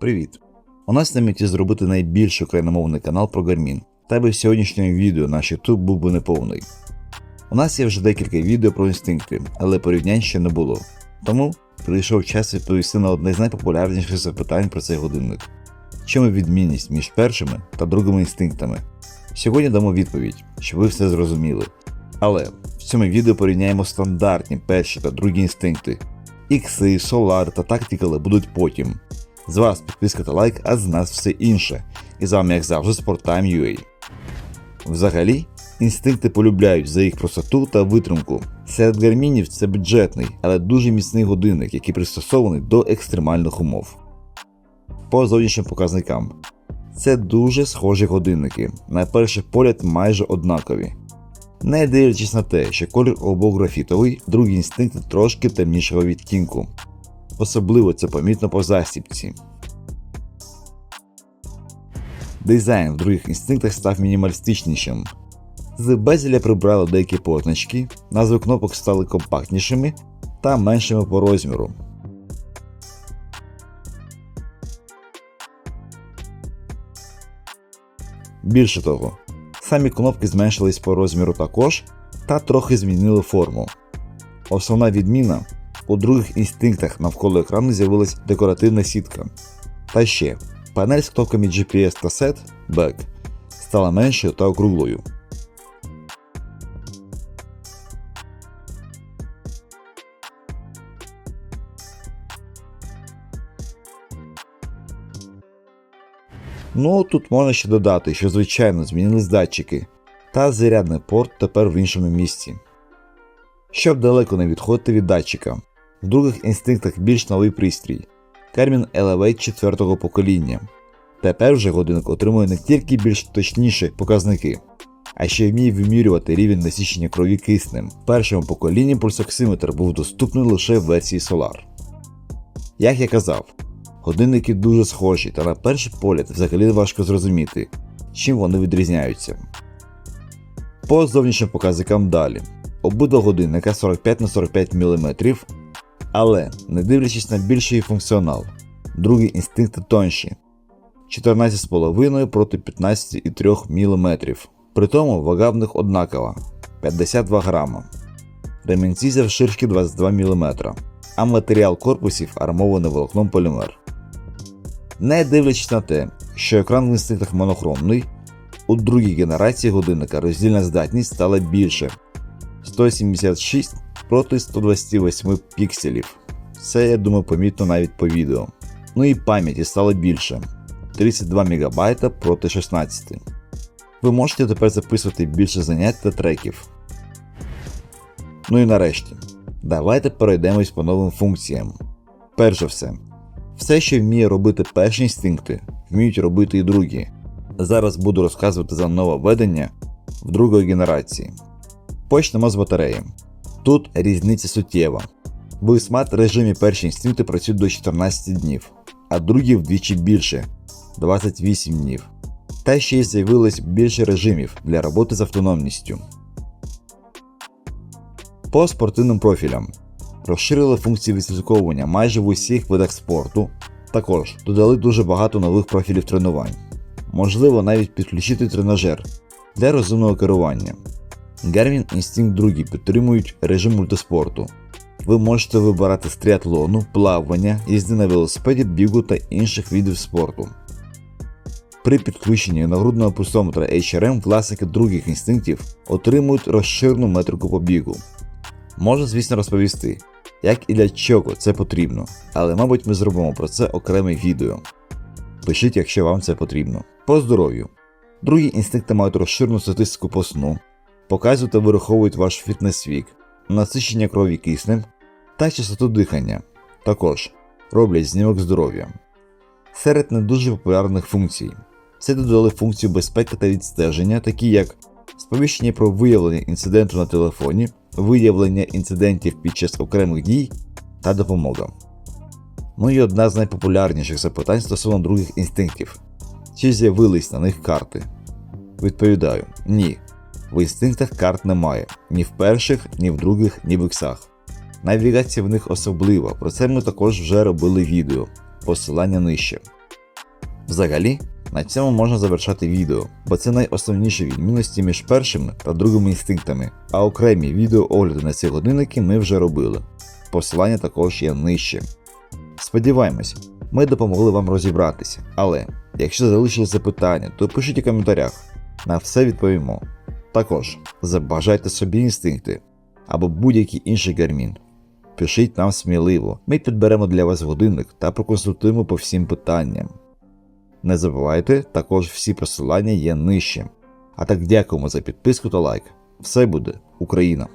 Привіт! У нас на меті зробити найбільший україномовний канал про Garmin. Та би в сьогоднішньому відео наш YouTube був би неповний. У нас є вже декілька відео про інстинкти, але порівнянь ще не було. Тому прийшов час відповісти на одне з найпопулярніших запитань про цей годинник. Чому відмінність між першими та другими інстинктами? Сьогодні дамо відповідь, щоб ви все зрозуміли. Але в цьому відео порівняємо стандартні перші та другі інстинкти. Ікси, Solar та Tactical будуть потім. З вас підписка та лайк, а з нас все інше. І з вами, як завжди, Sporttime.ua. Взагалі, інстинкти полюбляють за їх простоту та витримку. Серед гармінів це бюджетний, але дуже міцний годинник, який пристосований до екстремальних умов. По зовнішнім показникам. Це дуже схожі годинники, на перший погляд майже однакові. Не дивлячись на те, що колір обох графітовий, другий інстинкт трошки темнішого відтінку. Особливо це помітно по застібці. Дизайн в других інстинктах став мінімалістичнішим. З безеля прибрали деякі позначки, назви кнопок стали компактнішими та меншими по розміру. Більше того, самі кнопки зменшились по розміру також та трохи змінили форму. Основна відміна у других інстинктах навколо екрану з'явилась декоративна сітка. Та ще, панель з кнопками GPS та SET Back стала меншою та округлою. Ну, тут можна ще додати, що звичайно змінились датчики, та зарядний порт тепер в іншому місці. Щоб далеко не відходити від датчика, в других інстинктах більш новий пристрій Garmin Elevate 4 покоління. Тепер вже годинник отримує не тільки більш точніші показники, а ще вміє вимірювати рівень насичення крові киснем. В першому поколінні пульсоксиметр був доступний лише в версії Solar. Як я казав, годинники дуже схожі, та на перший погляд взагалі важко зрозуміти, чим вони відрізняються. По зовнішнім показникам далі. Обидва годинника 45 на 45 мм, але не дивлячись на більший функціонал, другі інстинкти тонші 14,5 проти 15,3 мм. При тому вага в них однакова 52 грама. Ремінці завширшки 22 мм, а матеріал корпусів армований волокном полімер. Не дивлячись на те, що екран в інстинктах монохромний, у другій генерації годинника роздільна здатність стала більше 176 проти 128 пікселів. Це, я думаю, помітно навіть по відео. Ну і пам'яті стало більше 32 МБ проти 16. Ви можете тепер записувати більше занять та треків. Ну і нарешті, давайте перейдемось по новим функціям. Перш за все, все, що вміє робити перші інстинкти, вміють робити і другі. Зараз буду розказувати за нововведення в другої генерації. Почнемо з батареї. Тут різниця суттєва. В смарт режимі перші інстинкти працюють до 14 днів, а другі вдвічі більше 28 днів. Та ще й з'явилось більше режимів для роботи з автономністю. По спортивним профілям розширили функції відслідковування майже в усіх видах спорту. Також додали дуже багато нових профілів тренувань. Можливо навіть підключити тренажер для розумного керування. Garmin Instinct 2 підтримують режим мультиспорту. Ви можете вибирати з триатлону, плавання, їзди на велосипеді, бігу та інших видів спорту. При підключенні нагрудного пульсометра HRM власники других інстинктів отримують розширену метрику по бігу. Можу, звісно, розповісти, як і для чого це потрібно, але мабуть ми зробимо про це окреме відео. Пишіть, якщо вам це потрібно. По здоров'ю. Другі інстинкти мають розширену статистику по сну, показують та вираховують ваш фітнес-вік, насичення крові киснем та частоту дихання. Також роблять знімок здоров'я. Серед не дуже популярних функцій. Це додали функцію безпеки та відстеження, такі як сповіщення про виявлення інциденту на телефоні, виявлення інцидентів під час окремих дій та допомога. Ну і одна з найпопулярніших запитань стосовно других інстинктів. Чи з'явились на них карти? Відповідаю: ні. В інстинктах карт немає ні в перших, ні в других, ні в іксах. Навігація в них особлива, про це ми також вже робили відео, посилання нижче. Взагалі, на цьому можна завершати відео, бо це найосновніші відмінності між першими та другими інстинктами, а окремі відеоогляди на ці годинники ми вже робили. Посилання також є нижче. Сподіваємось, ми допомогли вам розібратися, але якщо залишились запитання, то пишіть у коментарях, на все відповімо. Також забажайте собі інстинкти або будь-який інший гармін. Пишіть нам сміливо, ми підберемо для вас годинник та проконсультуємо по всім питанням. Не забувайте, також всі посилання є нижче. А так дякуємо за підписку та лайк. Все буде Україна!